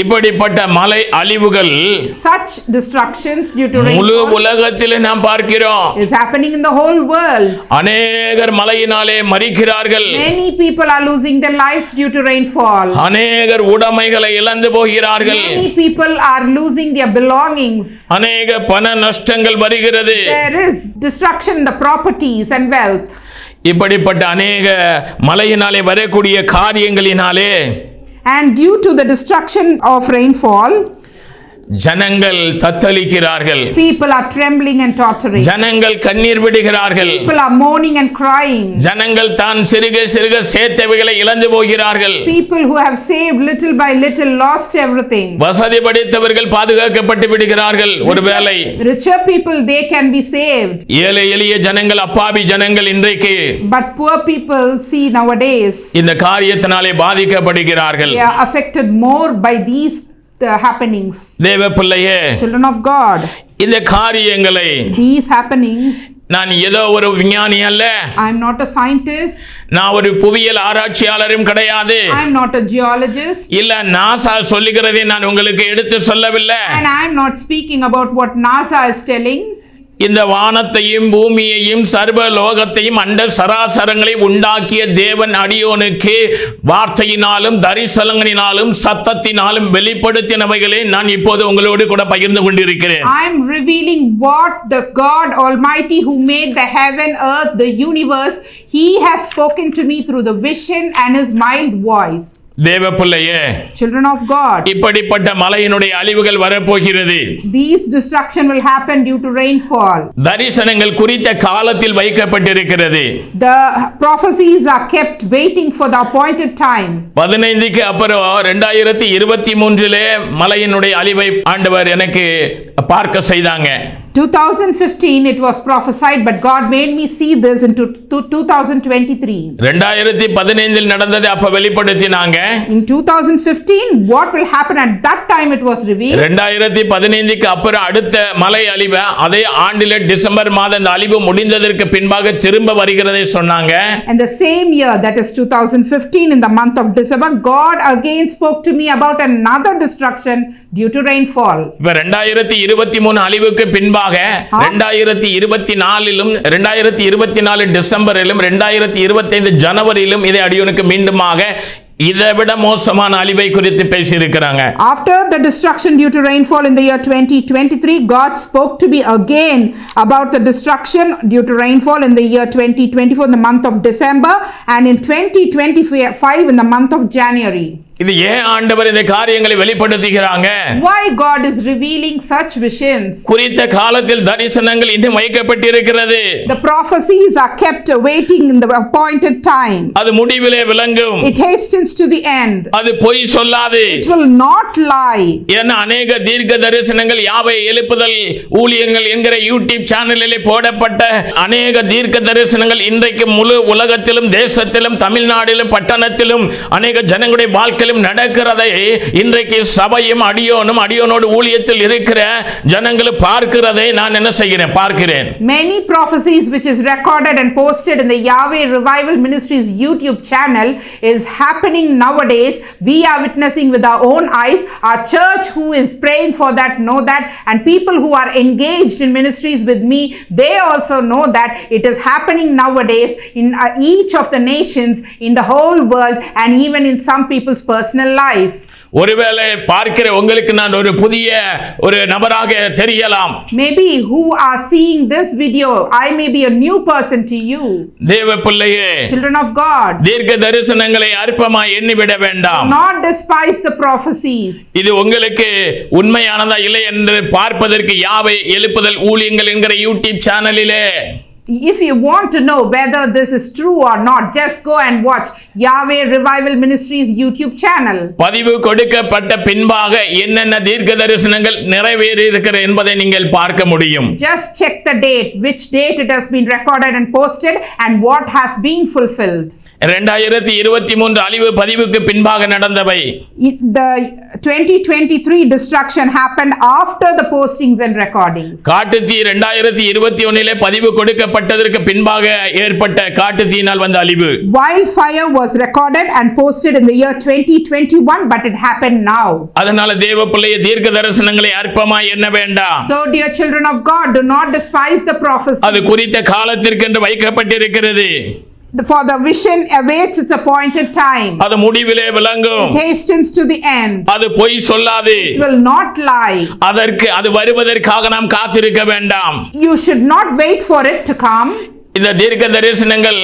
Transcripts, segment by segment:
இப்படிப்பட்ட மலை அழிவுகள் Such destructions due to முழு உலகத்திலே நாம் பார்க்கிறோம் is happening in the whole world. அநேகர் மலையினாலே மறிக்கிறார்கள் Many people are losing their lives due to rainfall. அநேகர் உடைமைகளை இழந்து போகிறார்கள் Many people are losing their belongings. அநேக பண நஷ்டங்கள் வருகிறது There is destruction in the properties and wealth. இப்படிப்பட்ட அநேக மலையினாலே வரக்கூடிய காரியங்களினாலே And due to the destruction of rainfall, ஜனங்கள் தத்தளிக்கிறார்கள் people are trembling and tottering. ஜனங்கள் கண்ணீர் விடுகிறார்கள் People are mourning and crying. ஜனங்கள் தான் சிறுக சிறுக சேர்த்தவைகளை இழந்து போகிறார்கள் People who have saved little by little lost everything. வசதி படைத்தவர்கள் பாதுகாக்கப்பட்டு விடுகிறார்கள் ஒருவேளை Richer people, they can be saved. ஏழை எளிய ஜனங்கள் அப்பாவி ஜனங்கள் இன்றைக்கு But poor people see nowadays இந்த காரியத்தினாலே பாதிக்கப்படுகிறார்கள் they are affected more by these uh, happenings. தேவ பிள்ளையே Children of God, இந்த காரியங்களை these happenings, நான் ஏதோ ஒரு விஞ்ஞானி அல்ல I am not a scientist, நான் ஒரு புவியியல் ஆராய்ச்சியாளரும் கிடையாது I am not a geologist, இல்ல நாசா சொல்லுகிறதை நான் உங்களுக்கு எடுத்து சொல்லவில்லை and I am not speaking about what NASA is telling. இந்த வானத்தையும் பூமியையும் சர்வ லோகத்தையும் அண்ட சராசரங்களை உண்டாக்கிய தேவன் அடியோனுக்கு வார்த்தையினாலும் தரிசனங்களினாலும் சத்தத்தினாலும் வெளிப்படுத்தினவைகளை நான் இப்போது உங்களோடு கூட பகிர்ந்து கொண்டிருக்கிறேன் I am revealing what the God Almighty who made the heaven, earth, the universe, He has spoken to me through the vision and His mild voice. தேவ பிள்ளையே Children of God, இப்படிப்பட்ட மலையினுடைய அழிவுகள் வரப்போகிறது these destruction will happen due to rainfall. தரிசனங்கள் குறித்த காலத்தில் வைக்கப்பட்டிருக்கிறது The prophecies are kept waiting for the appointed time. பதினைந்துக்கு அப்புறம் ரெண்டாயிரத்தி இருபத்தி மூன்றிலே மலையினுடைய அழிவை ஆண்டவர் எனக்கு பார்க்க செய்தாங்க 2015 it was prophesied, but God made me see this into to 2023. ரெண்டாயிரத்தி பதினைந்தில் நடந்ததை அப்ப வெளிப்படுத்தினாங்க In 2015, what will happen at that time it was revealed. ரெண்டாயிரத்தி பதினைந்துக்கு அப்புறம் அடுத்த மலை அழிவை அதே ஆண்டில டிசம்பர் மாதம் இந்த அழிவு முடிந்ததற்கு பின்பாக திரும்ப வருகிறதை சொன்னாங்க And the same year, that is 2015, in the month of December, God again spoke to me about another destruction due to rainfall. இப்ப ரெண்டாயிரத்தி இருபத்தி மூணு அழிவுக்கு பின்பாக ரெண்டாயிரத்தி இருபத்தி நாலிலும் ரெண்டாயிரத்தி இருபத்தி நாலு டிசம்பரிலும் ரெண்டாயிரத்தி இருபத்தி ஐந்து ஜனவரியிலும் இதை அடியோனுக்கு மீண்டுமாக இதை விட மோசமான அழிவை குறித்து பேசியிருக்கிறாங்க After the destruction due to rainfall in the year 2023, God spoke to me again about the destruction due to rainfall in the year 2024 in the month of December and in 2025 in the month of January. இது ஏன் ஆண்டவர் இந்த காரியங்களை வெளிப்படுத்துகிறாங்க Why God is revealing such visions? குறித்த காலத்தில் தரிசனங்கள் இன்னும் வைக்கப்பட்டிருக்கிறது The prophecies are kept waiting in the appointed time. அது முடிவிலே விளங்கும் It hastens to the end. அது பொய் சொல்லாது It will not lie. ஏன்னா அநேக தீர்க்க தரிசனங்கள் யாவை எழுப்புதல் ஊழியங்கள் என்கிற யூடியூப் சேனலிலே போடப்பட்ட அநேக தீர்க்க தரிசனங்கள் இன்றைக்கு முழு உலகத்திலும் தேசத்திலும் தமிழ்நாட்டிலும் பட்டணத்திலும் அநேக ஜனங்களுடைய வாழ்க்கையிலும் நடக்கிறதை இன்றைக்கு சபையும் அடியோனும் அடியோனோடு ஊழியத்தில் இருக்கிற ஜனங்களும் பார்க்கிறதை நான் என்ன செய்கிறேன் பார்க்கிறேன் Many prophecies which is recorded and posted in the Yahweh Revival Ministries YouTube channel is happening nowadays. We are witnessing with our own eyes. Our church who is praying for that know that and people who are engaged in ministries with me they also know that it is happening nowadays in each of the nations in the whole world and even in some people's personal life. ஒருவேளை பார்க்கிற உங்களுக்கு நான் ஒரு புதிய ஒரு நபராக தெரியலாம் Maybe who are seeing this video, I may be a new person to you. தேவ பிள்ளையே Children of God. தீர்க்க தரிசனங்களை அற்பமாய் எண்ணிவிட வேண்டாம் not despise the prophecies. இது உங்களுக்கு உண்மையானதா இல்லை என்று பார்ப்பதற்கு யாவை எழுப்புதல் ஊழியங்கள் என்கிற யூடியூப் சேனலிலே If you want to know whether this is true or not, just go and watch Yahweh Revival Ministries YouTube channel. பதிவு கொடுக்கப்பட்ட பின்பாக என்னென்ன தீர்க்க தரிசனங்கள் நிறைவேறி இருக்கிற என்பதை நீங்கள் பார்க்க முடியும் Just check the date, which date it has been recorded and posted, and what has been fulfilled. இரண்டாயிரத்தி இருபத்தி மூன்று அழிவு பதிவுக்கு பின்பாக நடந்தவை The 2023 destruction happened after the postings and recordings. காட்டுத்தீ இரண்டாயிரத்தி இருபத்தி ஒன்னிலே பதிவு கொடுக்கப்பட்டதற்கு பின்பாக ஏற்பட்ட காட்டுத்தீயினால் வந்த அழிவு Wildfire was recorded and posted in the year 2021, but it happened now. அதனால தேவ பிள்ளைய தீர்க்க தரிசனங்களை அற்பமாய் எண்ண வேண்டாம் So, dear children of God, do not despise the prophecy. அது குறித்த காலத்திற்கென்று வைக்கப்பட்டிருக்கிறது For the vision awaits its appointed time. அது முடிவிலே விளங்கும் It hastens to the end. அது பொய் சொல்லாது It will not lie. அதற்கு அது வருவதற்காக நாம் காத்திருக்க வேண்டாம் You should not wait for it to come. இந்த தீர்க்க தரிசனங்கள்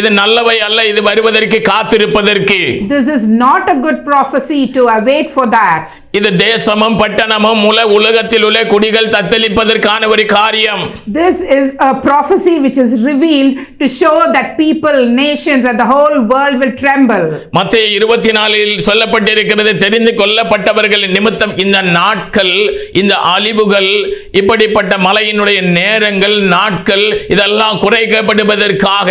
இது நல்லவை அல்ல இது வருவதற்கு காத்திருப்பதற்கு This is not a good prophecy to await for that. இது தேசமும் பட்டணமும் முல உலகத்தில் உள்ள குடிகள் தத்தளிப்பதற்கான ஒரு காரியம் This is a prophecy which is revealed to show that people, nations, and the whole world will tremble. மத்திய இருபத்தி நாலில் சொல்லப்பட்டிருக்கிறது தெரிந்து கொள்ளப்பட்டவர்கள் நிமித்தம் இந்த நாட்கள் இந்த அழிவுகள் இப்படிப்பட்ட மலையினுடைய நேரங்கள் நாட்கள் இதெல்லாம் குறைக்கப்படுவதற்காக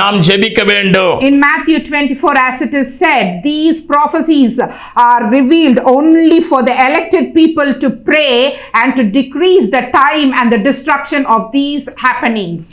நாம் ஜெபிக்க வேண்டும் In Matthew 24, as it is said, these prophecies are revealed only for the elected people to pray and to decrease the time and the destruction of these happenings.